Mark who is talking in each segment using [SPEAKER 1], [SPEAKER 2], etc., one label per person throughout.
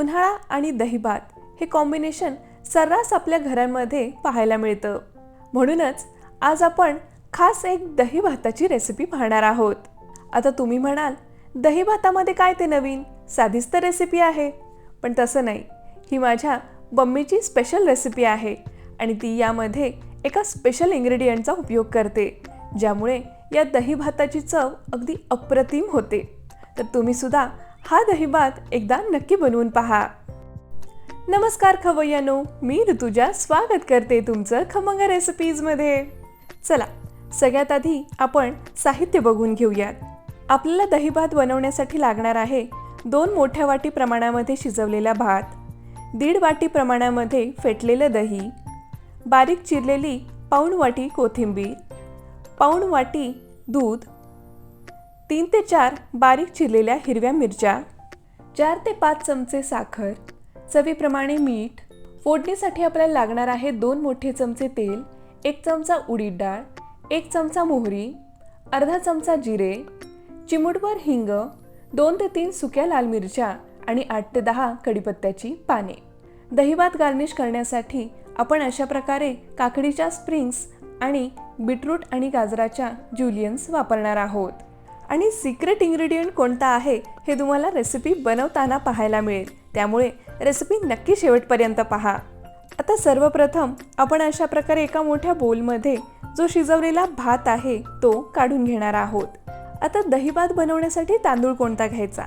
[SPEAKER 1] उन्हाळा आणि दहीभात हे कॉम्बिनेशन सर्रास आपल्या घरांमध्ये पाहायला मिळतं. म्हणूनच आज आपण खास एक दही भाताची रेसिपी पाहणार आहोत. आता तुम्ही म्हणाल दही भातामध्ये काय ते नवीन? साधीच तर रेसिपी आहे. पण तसं नाही. ही माझ्या बम्मीची स्पेशल रेसिपी आहे आणि ती यामध्ये एका स्पेशल इंग्रेडियंटचा उपयोग करते ज्यामुळे या दही भाताची चव अगदी अप्रतिम होते. तर तुम्ही सुद्धा हा दहीभात एकदा नक्की बनवून पहा. नमस्कार खवय्यानो मी ऋतुजा स्वागत करते तुमचं खमंग रेसिपीजमध्ये चला सगळ्यात आधी आपण साहित्य बघून घेऊयात. आपल्याला दहीभात बनवण्यासाठी लागणार आहे दोन मोठ्या वाटी प्रमाणामध्ये शिजवलेला भात दीड वाटी प्रमाणामध्ये फेटलेलं दही बारीक चिरलेली पाऊण वाटी कोथिंबीर पाऊण वाटी दूध तीन ते चार बारीक चिरलेल्या हिरव्या मिरच्या चार ते पाच चमचे साखर चवीप्रमाणे मीठ. फोडणीसाठी आपल्याला लागणार आहे दोन मोठे चमचे तेल एक चमचा उडीद डाळ एक चमचा मोहरी अर्धा चमचा जिरे चिमूटभर हिंग दोन ते तीन सुक्या लाल मिरच्या आणि आठ ते दहा कडीपत्त्याची पाने. दहीभात गार्निश करण्यासाठी आपण अशा प्रकारे काकडीच्या स्प्रिंग्स आणि बीटरूट आणि गाजराच्या ज्युलियन्स वापरणार आहोत. आणि सिक्रेट इंग्रेडियंट कोणता आहे हे तुम्हाला रेसिपी बनवताना पाहायला मिळेल. त्यामुळे रेसिपी नक्की शेवटपर्यंत पहा. आता सर्वप्रथम आपण अशा प्रकारे एका मोठ्या बोलमध्ये जो शिजवलेला भात आहे तो काढून घेणार आहोत. आता दही भात बनवण्यासाठी तांदूळ कोणता घ्यायचा?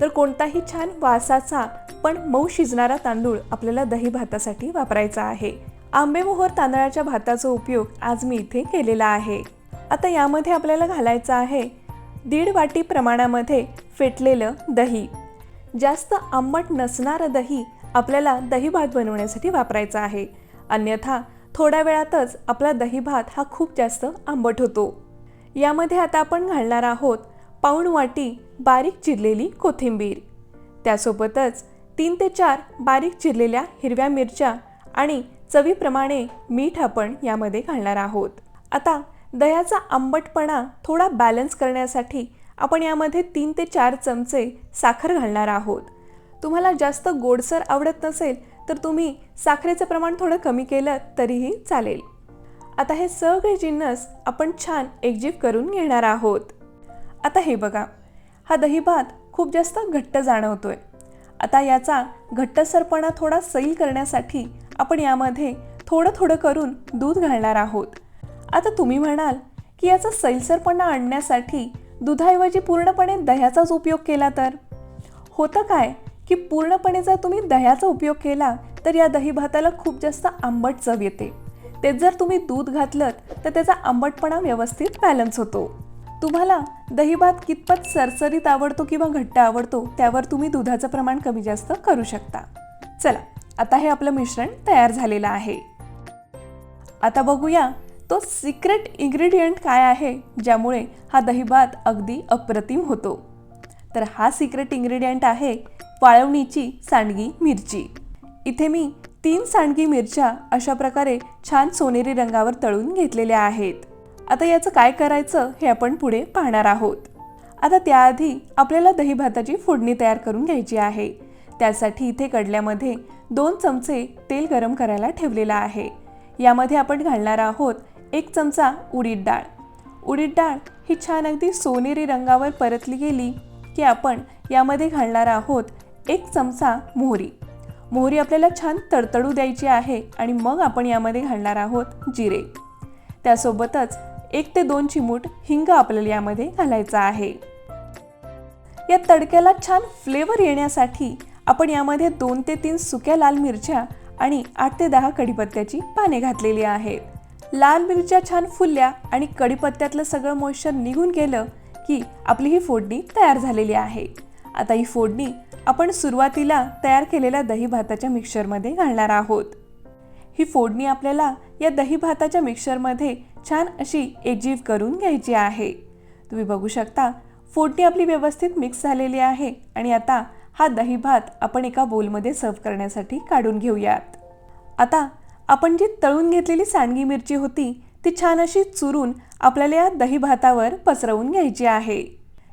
[SPEAKER 1] तर कोणताही छान वासाचा पण मऊ शिजणारा तांदूळ आपल्याला दही भातासाठी वापरायचा आहे. आंबेमोहर तांदळाच्या भाताचा उपयोग आज मी इथे केलेला आहे. आता यामध्ये आपल्याला घालायचं आहे दीड वाटी प्रमाणामध्ये फेटलेलं दही. जास्त आंबट नसणारं दही आपल्याला दही भात बनवण्यासाठी वापरायचं आहे. अन्यथा थोड्या वेळातच आपला दही भात हा खूप जास्त आंबट होतो. यामध्ये आता आपण घालणार आहोत पाऊण वाटी बारीक चिरलेली कोथिंबीर. त्यासोबतच तीन ते चार बारीक चिरलेल्या हिरव्या मिरच्या आणि चवीप्रमाणे मीठ आपण यामध्ये घालणार आहोत. आता दह्याचा आंबटपणा थोडा बॅलन्स करण्यासाठी आपण यामध्ये तीन ते चार चमचे साखर घालणार आहोत. तुम्हाला जास्त गोडसर आवडत नसेल तर तुम्ही साखरेचं प्रमाण थोडं कमी केलं तरीही चालेल. आता हे सगळे जिन्नस आपण छान एकजीव करून घेणार आहोत. आता हे बघा हा दही भात खूप जास्त घट्ट जाणवतोय. आता याचा घट्टसरपणा थोडा सैल करण्यासाठी आपण यामध्ये थोडं थोडं करून दूध घालणार आहोत. आता तुम्ही म्हणाल की याचा सैलसरपणा आणण्यासाठी दुधाऐवजी पूर्णपणे दह्याचाच उपयोग केला तर? होतं काय की पूर्णपणे जर तुम्ही दह्याचा उपयोग केला तर या दही भाताला खूप जास्त आंबट चव येते. तेच जर तुम्ही दूध घातलं तर त्याचा आंबटपणा व्यवस्थित बॅलन्स होतो. तुम्हाला दहीभात कितपत सरसरीत आवडतो किंवा घट्ट आवडतो त्यावर तुम्ही दुधाचं प्रमाण कमी जास्त करू शकता. चला आता हे आपलं मिश्रण तयार झालेलं आहे. आता बघूया तो सिक्रेट इन्ग्रेडियंट काय आहे ज्यामुळे हा दहीभात अगदी अप्रतिम होतो? तर हा सिक्रेट इन्ग्रेडियंट आहे वाळवणीची सांडगी मिरची. इथे मी तीन सांडगी मिरच्या अशा प्रकारे छान सोनेरी रंगावर तळून घेतलेल्या आहेत. आता याचं काय करायचं हे आपण पुढे पाहणार आहोत. आता त्याआधी आपल्याला दही भाताची फोडणी तयार करून घ्यायची आहे. त्यासाठी इथे कडल्यामध्ये दोन चमचे तेल गरम करायला ठेवलेलं आहे. यामध्ये आपण घालणार आहोत एक चमचा उडीद डाळ. उडीद डाळ ही छान अगदी सोनेरी रंगावर परतली गेली की आपण यामध्ये घालणार आहोत एक चमचा मोहरी. मोहरी आपल्याला छान तडतडू द्यायची आहे आणि मग आपण यामध्ये घालणार आहोत जिरे. त्यासोबतच एक ते दोन चिमूट हिंग आपल्याला यामध्ये घालायचा आहे. या तडक्याला छान फ्लेवर येण्यासाठी आपण यामध्ये दोन ते तीन सुक्या लाल मिरच्या आणि आठ ते दहा कढीपत्त्याची पाने घातलेली आहेत. लाल मिरच्या छान फुलल्या आणि कढीपत्त्यातलं सगळं मॉइश्चर निघून गेलं की आपली ही फोडणी तयार झालेली आहे. आता ही फोडणी आपण सुरुवातीला तयार केलेल्या दही भाताच्या मिक्सरमध्ये घालणार आहोत. ही फोडणी आपल्याला या दही भाताच्या मिक्सरमध्ये छान अशी एकजीव करून घ्यायची आहे. तुम्ही बघू शकता फोडणी आपली व्यवस्थित मिक्स झालेली आहे आणि आता हा दही भात आपण एका बोलमध्ये सर्व करण्यासाठी काढून घेऊयात. आता आपण जी तळून घेतलेली सांडगी मिरची होती ती छान अशी चुरून आपल्याला या दही भातावर पसरवून घ्यायची आहे.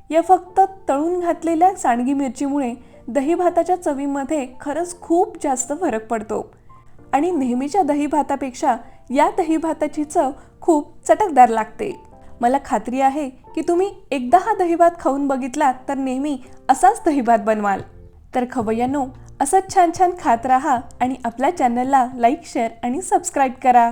[SPEAKER 1] या फक्त तळून घातलेल्या सांडगी मिरचीमुळे दही भाताच्या चवीमध्ये खरंच खूप जास्त फरक पडतो. आणि नेहमीच्या दही भातापेक्षा या दही भाताची चव खूप चटकदार लागते. मला खात्री आहे की तुम्ही एकदा हा दही भात खाऊन बघितलात तर नेहमी असाच दही भात बनवाल. तर खवय्यांनो असंच छान छान खात राहा आणि आपल्या चॅनलला लाईक शेअर आणि सबस्क्राईब करा.